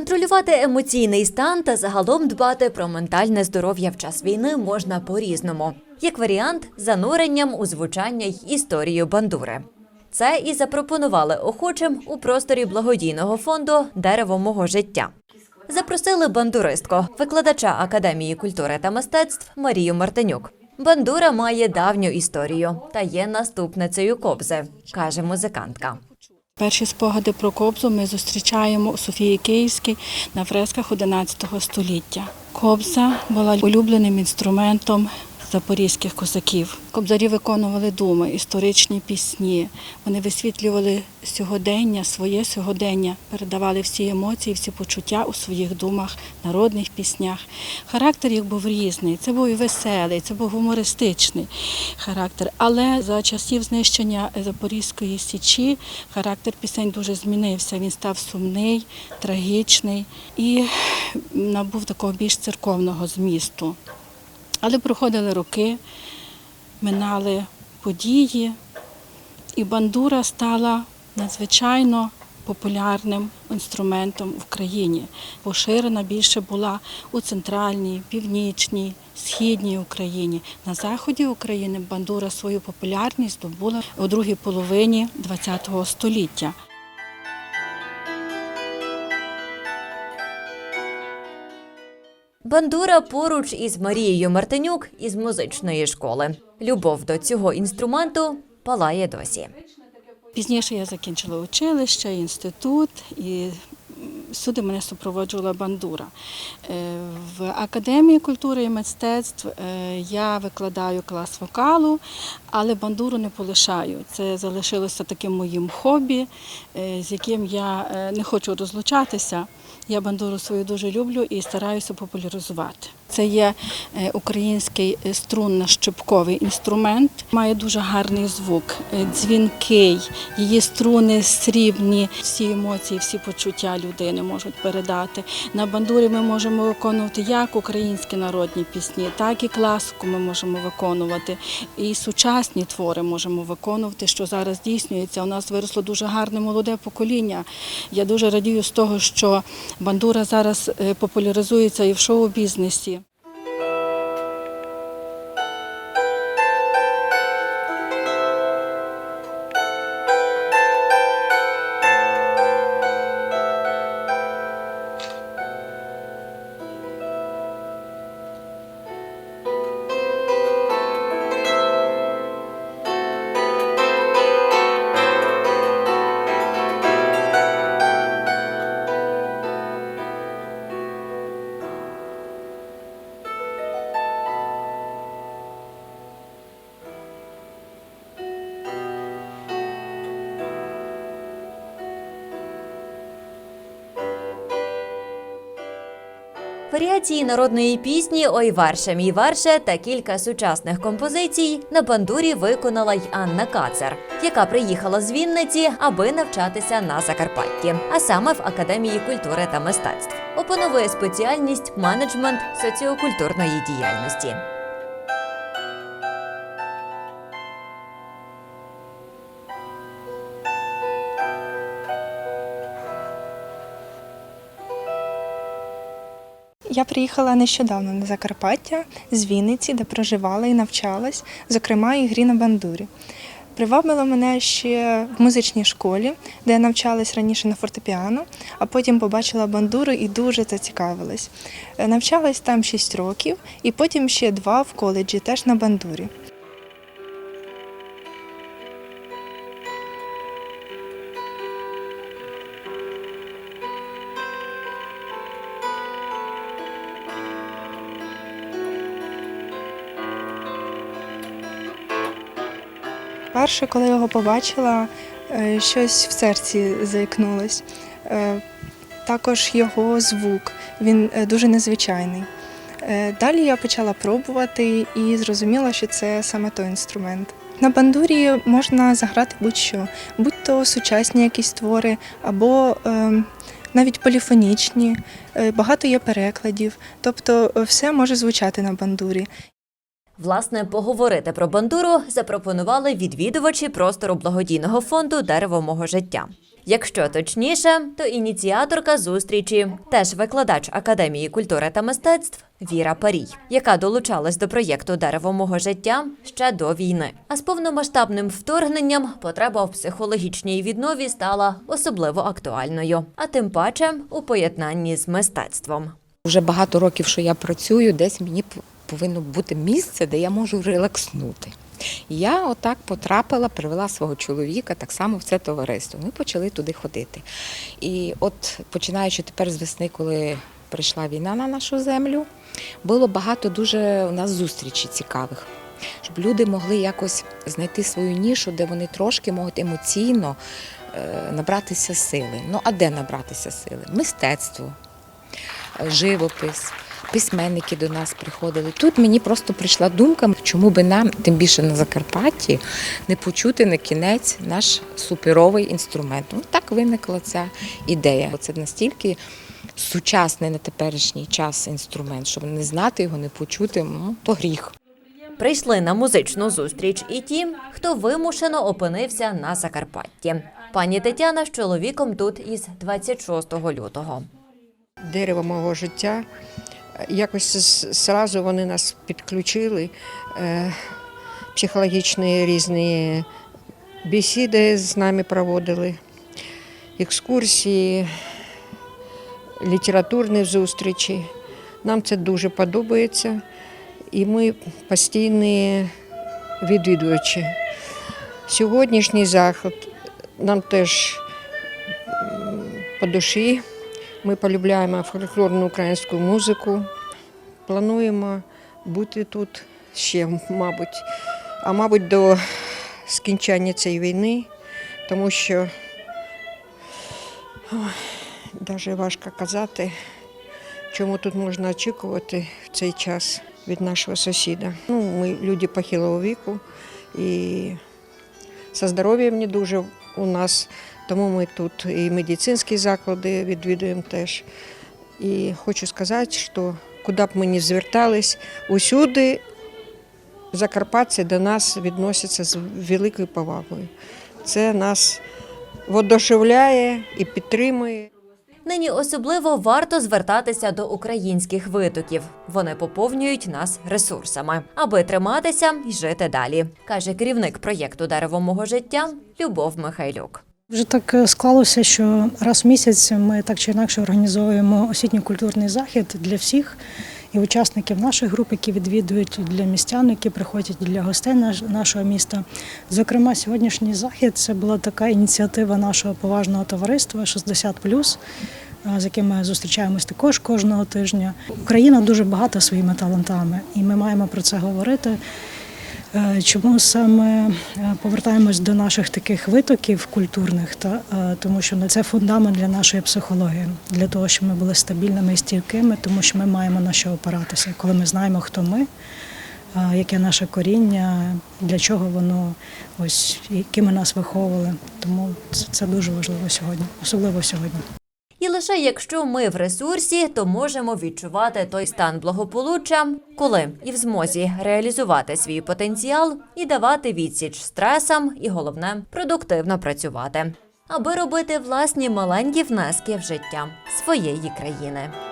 Підтримати емоційний стан та загалом дбати про ментальне здоров'я в час війни можна по-різному. Як варіант, зануренням у звучання й історію бандури. Це і запропонували охочим у просторі благодійного фонду Дерево мого життя. Запросили бандуристку, викладача Академії культури та мистецтв Марію Мартинюк. Бандура має давню історію та є наступницею кобзи, каже музикантка. Перші спогади про кобзу ми зустрічаємо у Софії Київській на фресках XI століття. Кобза була улюбленим інструментом запорізьких козаків. Кобзарі виконували думи, історичні пісні. Вони висвітлювали сьогодення, своє сьогодення, передавали всі емоції, всі почуття у своїх думах, народних піснях. Характер їх був різний. Це був і веселий, це був гумористичний характер. Але за часів знищення Запорізької січі характер пісень дуже змінився. Він став сумний, трагічний і набув такого більш церковного змісту. Але проходили роки, минали події, і бандура стала надзвичайно популярним інструментом в країні. Поширена більше була у центральній, північній, східній Україні. На заході України бандура свою популярність здобула у другій половині ХХ століття. Бандура поруч із Марією Мартинюк із музичної школи. Любов до цього інструменту палає досі. Пізніше я закінчила училище, інститут і всюди мене супроводжувала бандура. Е, В Академії культури і мистецтв е, я викладаю клас вокалу, але бандуру не полишаю. Це залишилося таким моїм хобі, е, з яким я не хочу розлучатися. Я бандуру свою дуже люблю і стараюся популяризувати. Це є е, український е, струнно-щипковий інструмент, має дуже гарний звук, е, дзвінкий, її струни срібні, всі емоції, всі почуття людини можуть передати. На бандурі ми можемо виконувати як українські народні пісні, так і класику ми можемо виконувати. І сучасні твори можемо виконувати, що зараз здійснюється. У нас виросло дуже гарне молоде покоління. Я дуже радію з того, що бандура зараз популяризується і в шоу-бізнесі. Варіації народної пісні Ой Варше, мій Варше та кілька сучасних композицій на бандурі виконала й Анна Кацер, яка приїхала з Вінниці, аби навчатися на Закарпатті, а саме в Академії культури та мистецтв. Опановує спеціальність менеджмент соціокультурної діяльності. Я приїхала нещодавно на Закарпаття з Вінниці, де проживала і навчалась, зокрема і грі на бандурі. Привабило мене ще в музичній школі, де я навчалась раніше на фортепіано, а потім побачила бандуру і дуже зацікавилась. Навчалась там 6 років, і потім ще два в коледжі, теж на бандурі. Перше, коли його побачила, е, щось в серці заікнулось. Е, Також його звук, він е, дуже незвичайний. Далі я почала пробувати і зрозуміла, що це саме той інструмент. На бандурі можна заграти будь-що, будь-то сучасні якісь твори або е, навіть поліфонічні, багато є перекладів, тобто все може звучати на бандурі. Власне, поговорити про бандуру запропонували відвідувачі простору благодійного фонду Дерево мого життя. Якщо точніше, то ініціаторка зустрічі теж викладач Академії культури та мистецтв Віра Парій, яка долучалась до проєкту Дерево мого життя ще до війни. А з повномасштабним вторгненням потреба в психологічній віднові стала особливо актуальною, а тим паче у поєднанні з мистецтвом. Вже багато років, що я працюю, десь мені повинно бути місце, де я можу релакснути. І я отак потрапила, привела свого чоловіка так само в це товариство. Ми почали туди ходити. І от починаючи тепер з весни, коли прийшла війна на нашу землю, було багато дуже у нас зустрічей цікавих. Щоб люди могли якось знайти свою нішу, де вони трошки можуть емоційно е, набратися сили. Ну а де набратися сили? Мистецтво, живопис, письменники до нас приходили. Тут мені просто прийшла думка, чому би нам, тим більше на Закарпатті, не почути на кінець наш суперовий інструмент. Ну, так виникла ця ідея. Бо Це настільки сучасний на теперішній час інструмент, щоб не знати його, не почути, ну, то гріх. Прийшли на музичну зустріч і ті, хто вимушено опинився на Закарпатті. Пані Тетяна з чоловіком тут із 26 лютого. дерево мого життя. Якось зразу вони нас підключили. е, Психологічні різні бесіди з нами проводили, екскурсії, літературні зустрічі. Нам це дуже подобається. І ми постійні відвідувачі. Сьогоднішній заход нам теж по душі. Ми полюбляємо фольклорну українську музику. Плануємо бути тут ще, мабуть, а мабуть, до скінчання цієї війни, тому що навіть важко казати, чому тут можна очікувати в цей час від нашого сусіда. Ну, ми люди похилого віку і зі здоров'ям не дуже у нас. Тому ми тут і медицинські заклади відвідуємо теж. І хочу сказати, що куди б ми не звертались, усюди закарпатці до нас відносяться з великою повагою. Це нас водошевляє і підтримує. Нині особливо варто звертатися до українських витоків. Вони поповнюють нас ресурсами, аби триматися і жити далі, каже керівник проєкту Дерево мого життя Любов Михайлюк. Вже так е, склалося, що раз в місяць ми так чи інакше організовуємо освітньо-культурний захід для всіх і учасників нашої групи, які відвідують для містян, які приходять для гостей нашого міста. Зокрема, сьогоднішній захід це була така ініціатива нашого поважного товариства 60+, е, з яким ми зустрічаємось також кожного тижня. Україна дуже багата своїми талантами, і ми маємо про це говорити. Е, Чому саме е, повертаємось до наших таких витоків культурних, е, тому що ну, це фундамент для нашої психології, для того, щоб ми були стабільними і стійкими, тому що ми маємо на що опиратися, коли ми знаємо, хто ми, яке наше коріння, для чого воно ось якими нас виховували. Тому це дуже важливо сьогодні, особливо сьогодні. Лише якщо ми в ресурсі, то можемо відчувати той стан благополуччя, коли і в змозі реалізувати свій потенціал і давати відсіч стресам, і головне продуктивно працювати, аби робити власні маленькі внески в життя своєї країни.